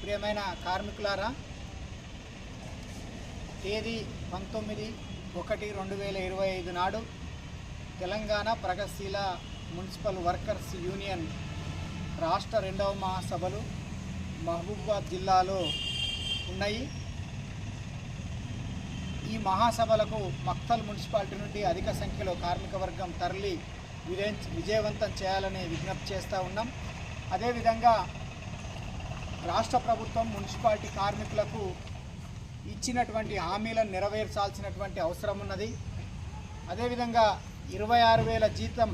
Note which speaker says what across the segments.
Speaker 1: ప్రియమైన కార్మికులారా తేదీ పంతొమ్మిది ఒకటి రెండు వేల ఇరవై ఐదు నాడు తెలంగాణ ప్రగతిశీల మున్సిపల్ వర్కర్స్ యూనియన్ రాష్ట్ర రెండవ మహాసభలు మహబూబాబాద్ జిల్లాలో ఉన్నాయి. ఈ మహాసభలకు మక్తల్ మున్సిపాలిటీ నుండి అధిక సంఖ్యలో కార్మిక వర్గం తరలి విజయవంతం చేయాలని విజ్ఞప్తి చేస్తూ ఉన్నాం. అదేవిధంగా రాష్ట్ర ప్రభుత్వం మున్సిపాలిటీ కార్మికులకు ఇచ్చినటువంటి హామీలను నెరవేర్చాల్సినటువంటి అవసరం ఉన్నది. అదేవిధంగా ఇరవై ఆరు వేల జీతం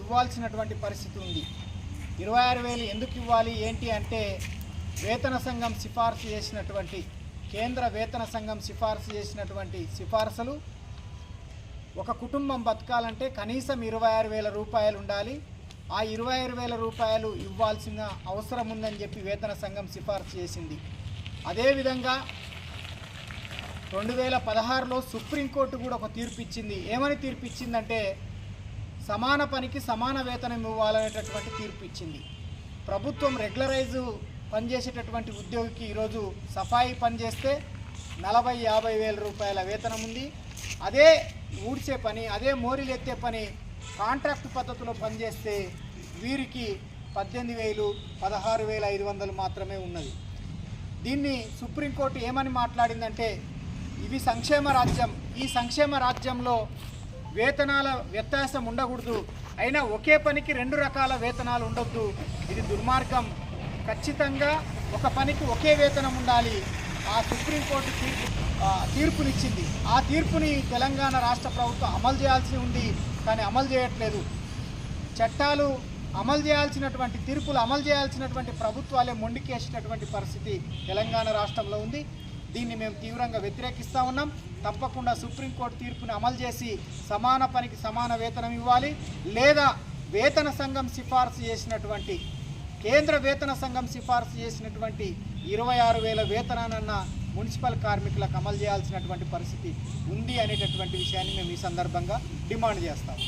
Speaker 1: ఇవ్వాల్సినటువంటి పరిస్థితి ఉంది. ఇరవై ఆరు వేలు ఎందుకు ఇవ్వాలి? ఏంటి అంటే వేతన సంఘం సిఫార్సు చేసినటువంటి కేంద్ర వేతన సంఘం సిఫార్సు చేసినటువంటి సిఫార్సులు ఒక కుటుంబం బతకాలంటే కనీసం ఇరవై ఆరు వేల రూపాయలు ఉండాలి. ఆ ఇరవై ఆరు వేల రూపాయలు ఇవ్వాల్సిన అవసరం ఉందని చెప్పి వేతన సంఘం సిఫార్సు చేసింది. అదేవిధంగా రెండు వేల పదహారులో సుప్రీంకోర్టు కూడా ఒక తీర్పు ఇచ్చింది ఏమని తీర్పు ఇచ్చిందంటే సమాన పనికి సమాన వేతనం ఇవ్వాలనేటటువంటి తీర్పు ఇచ్చింది ప్రభుత్వం రెగ్యులరైజ్ పనిచేసేటటువంటి ఉద్యోగికి ఈరోజు సఫాయి పనిచేస్తే నలభై యాభై వేల రూపాయల వేతనం ఉంది అదే ఊడ్చే పని అదే మోరీలు ఎత్తే పని కాంట్రాక్ట్ పద్ధతిలో పనిచేస్తే వీరికి పద్దెనిమిది వేలు పదహారు వేల ఐదు వందలు మాత్రమే ఉన్నది. దీన్ని సుప్రీంకోర్టు ఏమని మాట్లాడిందంటే ఇవి సంక్షేమ రాజ్యం. ఈ సంక్షేమ రాజ్యంలో వేతనాల వ్యత్యాసం ఉండకూడదు. అయినా ఒకే పనికి రెండు రకాల వేతనాలు ఉండొద్దు. ఇది దుర్మార్గం. ఖచ్చితంగా ఒక పనికి ఒకే వేతనం ఉండాలి. ఆ సుప్రీంకోర్టు తీర్పు తీర్పునిచ్చింది. ఆ తీర్పుని తెలంగాణ రాష్ట్ర ప్రభుత్వం అమలు చేయాల్సి ఉంది కానీ అమలు చేయట్లేదు. చట్టాలు అమలు చేయాల్సినటువంటి తీర్పులు అమలు చేయాల్సినటువంటి ప్రభుత్వాలే మొండికేసినటువంటి పరిస్థితి తెలంగాణ రాష్ట్రంలో ఉంది. దీన్ని మేము తీవ్రంగా వ్యతిరేకిస్తూ ఉన్నాం. తప్పకుండా సుప్రీంకోర్టు తీర్పుని అమలు చేసి సమాన పనికి సమాన వేతనం ఇవ్వాలి. లేదా వేతన సంఘం సిఫార్సు చేసినటువంటి కేంద్ర వేతన సంఘం సిఫార్సు చేసినటువంటి ఇరవై ఆరు వేల వేతనాన్న మున్సిపల్ కార్మికులకు అమలు చేయాల్సినటువంటి పరిస్థితి ఉంది అనేటటువంటి విషయాన్ని మేము ఈ సందర్భంగా డిమాండ్ చేస్తాం.